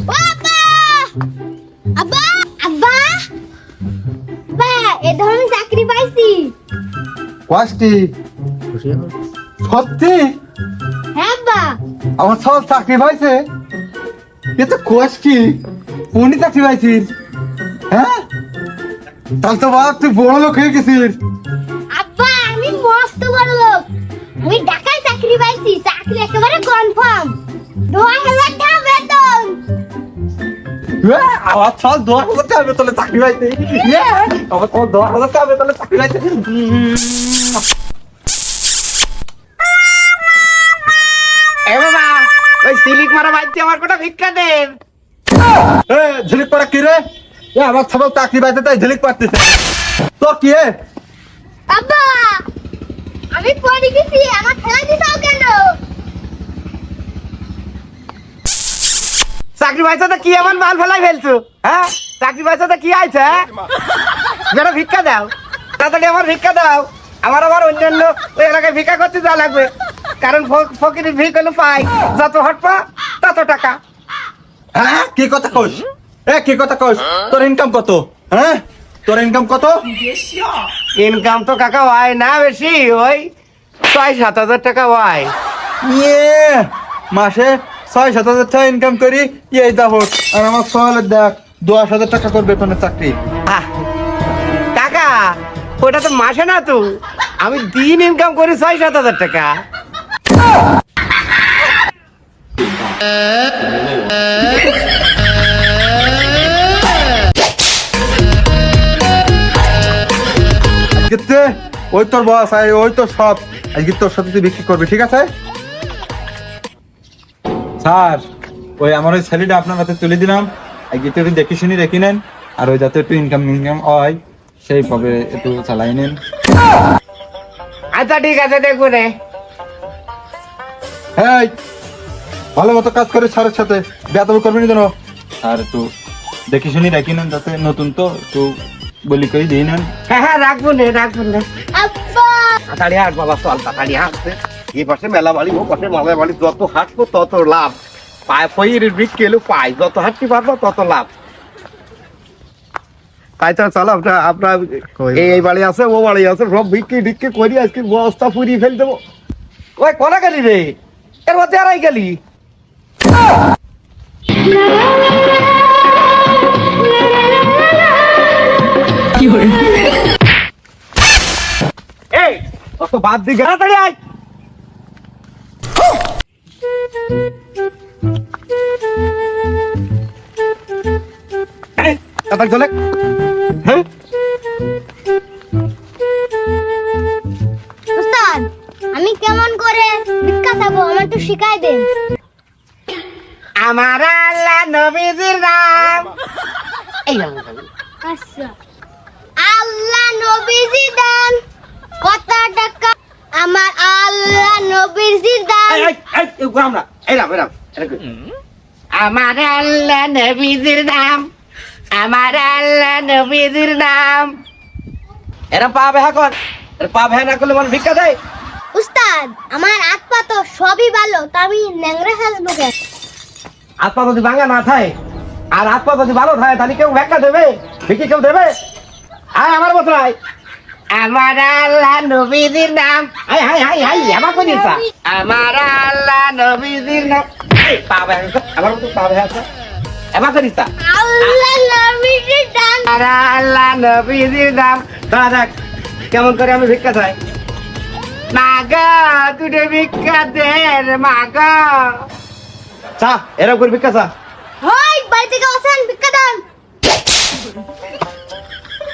আব্বা আব্বা আব্বা বা এ ধরনের চাকরি পাইছি কষ্টি সত্যি হ্যাঁ আব্বা আমার সব চাকরি পাইছে এ তো কষ্টি উনি চাকরি পাইছিস হ্যাঁ তাহলে তো বাপ তুই বড় লোক হয়ে গেছিস আব্বা আমি মস্ত বড় লোক আমি ঢাকায় চাকরি পাইছি চাকরি একেবারে কনফার্ম দু হাজার আমার সব দশ হাজার টাকা বেতনে চাকরি পাইছে এ, আমার সব দশ হাজার টাকা বেতনে চাকরি ওই সিলিক মারা বাড়িতে আমার কোটা ভিক্ষা দেন। ঝিলিক পাড়া কি রে? এ, আমার সব চাকরি পাইছে তাই ঝিলিক পাড়তেছে। তো কি এ? আব্বা আমি পড়ে গেছি আমার খেলা দিছাও কেন? চাকরি পাইছো তো কি এমন মাল ফেলাই ফেলছো? হ্যাঁ চাকরি পাইছো তো কি আইছে হ্যাঁ যেটা ভিক্ষা দাও। তাড়াতাড়ি আমার ভিক্ষা দাও। আমার আবার অন্যান্য ওই এলাকায় ভিক্ষা করতে যাওয়া লাগবে। কারণ ফ- ফকিরের ভিক হলো পাই। যত হট পা তত টাকা। হ্যাঁ? কি কথা কস? এ কি কথা কস? তোর ইনকাম কত? হ্যাঁ? তোর ইনকাম কত? ইনকাম তো কাকা হয় না বেশি ওই ছয় সাত হাজার টাকা হয়। ইয়ে মাসে ছয় সাত হাজার টাকা ইনকাম করি এই দাহ আর আমার সকালে দেখ দশ হাজার টাকা করবে বেতনের চাকরি। কাকা ওটা তো মাসে না তো। আমি দিন ইনকাম করি ছয় সাত হাজার টাকা। ওই তোর বস ওই তোর সব। আজকে তোর সাথে তুই বিক্রি করবি ঠিক আছে? স্যার ওই আমার ওই ছেলেটা আপনার হাতে তুলে দিলাম। একটু দেখে শুনি রেখে নেন। আর ওই যাতে একটু ইনকাম ইনকাম হয় সেই ভাবে একটু চালাই নেন। আচ্ছা ঠিক আছে দেখব রে এই ভালো মতো কাজ করে স্যারের সাথে। বেতন করবি না যেন আর একটু দেখে শুনি রেখে নেন যাতে নতুন তো একটু বলি করে দিয়ে নেন। হ্যাঁ হ্যাঁ রাখব নে রাখব নে। তাড়াতাড়ি হাট বাবা চল তাড়াতাড়ি হাঁটতে এই পাশে মেলা বাড়ি ও পাশে মালা বাড়ি যত হাঁটবো তত লাভ। পায় ফইয়ের বিক কেলো পাই যত হাঁটতে পারব তত লাভ। তাই তো চলো আপনার আপনার এই বাড়ি আছে ও বাড়ি আছে সব বিক্রি বিক্রি করি আজকে বস্তা পুরি ফেল দেবো। ওই কোনা গেলি রে? এর মধ্যে আড়াই গেলি? এই অত বাদ দিকে তাড়াতাড়ি আয়। চলে। হ্যাঁ? উস্তাদ আমি কেমন করে ভিক্ষা চাবো আমার একটু শিখাই দেন। আমার আল্লাহ নবীজির নাম। এই নাম আচ্ছা। আল্লাহ নবীজি দান কত টাকা? আমার আল্লাহ নবীজি দান। এই, এই, এই, এই, আমার আল্লাহ নবীজির নাম আমার আল্লাহ নবীজির নাম। এরা পা বেহা কর এরা পা বেহা না করলে মানুষ ভিক্ষা দেয়। উস্তাদ আমার হাত পা তো সবই ভালো তা আমি ন্যাংরা সাজবো কেন হাত পা যদি ভাঙা না থাকে আর হাত পা যদি ভালো থাকে তাহলে কেউ ভিক্ষা দেবে? ভিক্ষি কেউ দেবে? আয় আমার মতো আয়। আমার আল্লাহ নবীজির নাম। হাই হাই হাই হাই আমার কোন আমার আল্লাহ নবীজির নাম এই, পা বেহা আছে, আমার মতো পা বেহা আছে আমার কোন ইচ্ছা আল্লাহ নবীজি দান আমার আল্লাহ নবীজির নাম দাঁড়া দেখ কেমন করে আমি ভিক্ষা চাই। মাগা তুই ভিক্ষা দে রে মাগা চা এরকম করে ভিক্ষা চা। হই বাড়ি থেকে আসেন ভিক্ষা দান।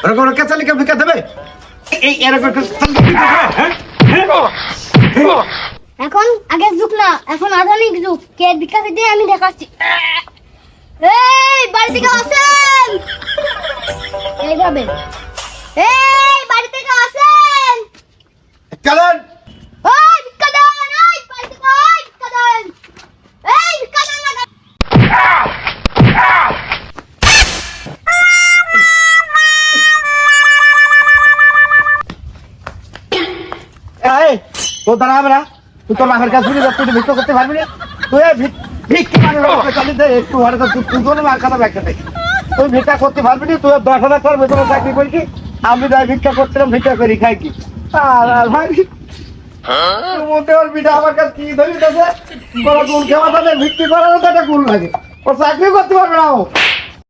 এরকম করে কেঁচা লিখে ভিক্ষা দেবে? এই এরকম করে ভিক্ষা দেবে, হ্যাঁ? হ্যাঁ? এখন আগের যুগ না এখন আধুনিক যুগ। কে ভিক্ষা দিতে আমি দেখাচ্ছি। এই বাড়ি থেকে আসেন। এইভাবে। এই বাড়ি থেকে আসেন। চলেন ভিক্ষা দেন। না। তুই তোর মায়ের কাছে তুই ভিক্ষা করতে পারবি না। তুই ভিক্ষা রক্ত চালি দে, একটু তো তুই তুই কোনো মার ব্যাগটা তুই ভিক্ষা করতে পারবি না তুই দশ হাজার টাকার বেতনে চাকরি করছি আমি যাই ভিক্ষা করছিলাম ভিক্ষা করি খাই কি? আর ভাই বিটা আমার কাছে কি ধরি গুণ খেলা তাদের ভিত্তি করারও তো একটা গুণ লাগে। ও চাকরি করতে পারবে না ও।